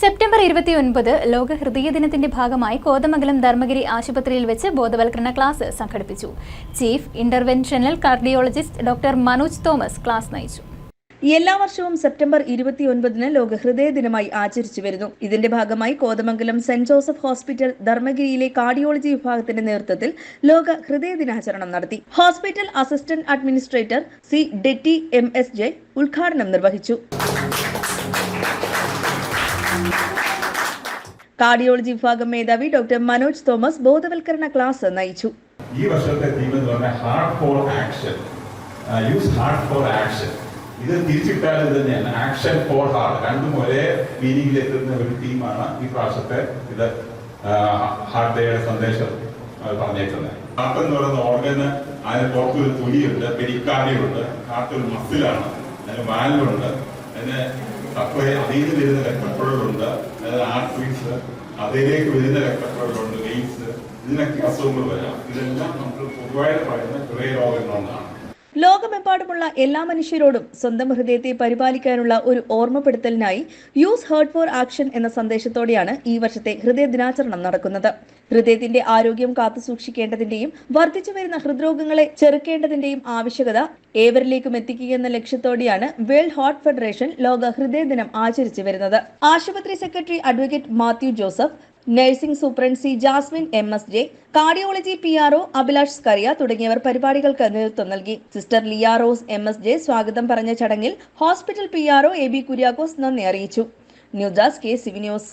September ഇരുപത്തിയൊൻപത് ലോക ഹൃദയ ദിനത്തിന്റെ ഭാഗമായി കോതമംഗലം ധർമ്മഗിരി ആശുപത്രിയിൽ വെച്ച് ബോധവൽക്കരണ ക്ലാസ് സംഘടിപ്പിച്ചു. Chief interventional cardiologist doctor Manoj Thomas class നയിച്ചു. എല്ലാ വർഷവും സെപ്റ്റംബർ ഇരുപത്തിയൊൻപതിന് ലോക ഹൃദയ ദിനമായി ആചരിച്ചു വരുന്നു. ഇതിന്റെ ഭാഗമായി കോതമംഗലം സെന്റ് ജോസഫ് ഹോസ്പിറ്റൽ ധർമ്മഗിരിയിലെ കാർഡിയോളജി വിഭാഗത്തിന്റെ നേതൃത്വത്തിൽ ലോക ഹൃദയ ദിനാചരണം നടത്തി. Hospital assistant administrator C Detty M S J ഉദ്ഘാടനം നിർവഹിച്ചു. കാർഡിയോളജി വിഭാഗം മേധാവി ഡോക്ടർ മനോജ് തോമസ് ബോധവൽക്കരണ ക്ലാസ് നയിച്ചു. ഈ വർഷത്തെ തീം എന്ന് പറഞ്ഞാൽ heart for action use heart for action ഇത് തിരിച്ചിട്ടാൽ ഇത് തന്നെയാണ് ആക്ഷൻ ഫോർ ഹാർഡ് രണ്ടും ഒരേ മീനിങ്ങിൽ എത്തുന്ന ഒരു തീമാണ് ഈ പ്രാവശ്യത്തെ ഇത് ഹാർട്ട് ഡേയുടെ സന്ദേശം പറഞ്ഞേക്കുന്നത്. ഹാർട്ട് എന്ന് പറയുന്ന ഓർഗന് അതിന് പുറത്തൊരു തുണിയുണ്ട് പെരിക്കാർഡിയുണ്ട് ഹാർട്ട് ഒരു മസിലാണ് അതിന് വാൽവുണ്ട് അതിന് സപ്ലൈ അതിൽ നിന്ന് വരുന്ന രക്തക്കുഴലുണ്ട്. അതായത് ആർട്ടറീസ് അതിലേക്ക് വരുന്ന രക്തക്കുഴലുണ്ട് വെയിൻസ് ഇതിനൊക്കെ അസുഖങ്ങൾ വരാം. ഇതെല്ലാം നമുക്ക് പൊതുവായിട്ട് പറയുന്ന ഹൃദയരോഗങ്ങളൊന്നാണ് ലോകമെമ്പാടുമുള്ള എല്ലാ മനുഷ്യരോടും സ്വന്തം ഹൃദയത്തെ പരിപാലിക്കാനുള്ള ഒരു ഓർമ്മപ്പെടുത്തലിനായി യൂസ് ഹേർട്ട് ഫോർ ആക്ഷൻ എന്ന സന്ദേശത്തോടെയാണ് ഈ വർഷത്തെ ഹൃദയ ദിനാചരണം നടക്കുന്നത്. ഹൃദയത്തിന്റെ ആരോഗ്യം കാത്തുസൂക്ഷിക്കേണ്ടതിന്റെയും വർദ്ധിച്ചു വരുന്ന ഹൃദ്രോഗങ്ങളെ ചെറുക്കേണ്ടതിന്റെയും ആവശ്യകത ഏവരിലേക്കും എത്തിക്കുക എന്ന ലക്ഷ്യത്തോടെയാണ് വേൾഡ് ഹാർട്ട് ഫെഡറേഷൻ ലോക ഹൃദയ ദിനം ആചരിച്ചു വരുന്നത്. ആശുപത്രി secretary advocate Mathew Joseph nursing superintendent C Jasmine M S J cardiology P R O Abhilash Skaria തുടങ്ങിയവർ പരിപാടികൾക്ക് നേതൃത്വം നൽകി. Sister Leah Rose M S J സ്വാഗതം പറഞ്ഞ ചടങ്ങിൽ hospital P R O A B Kuriakose നന്ദി അറിയിച്ചു. News desk K C V news.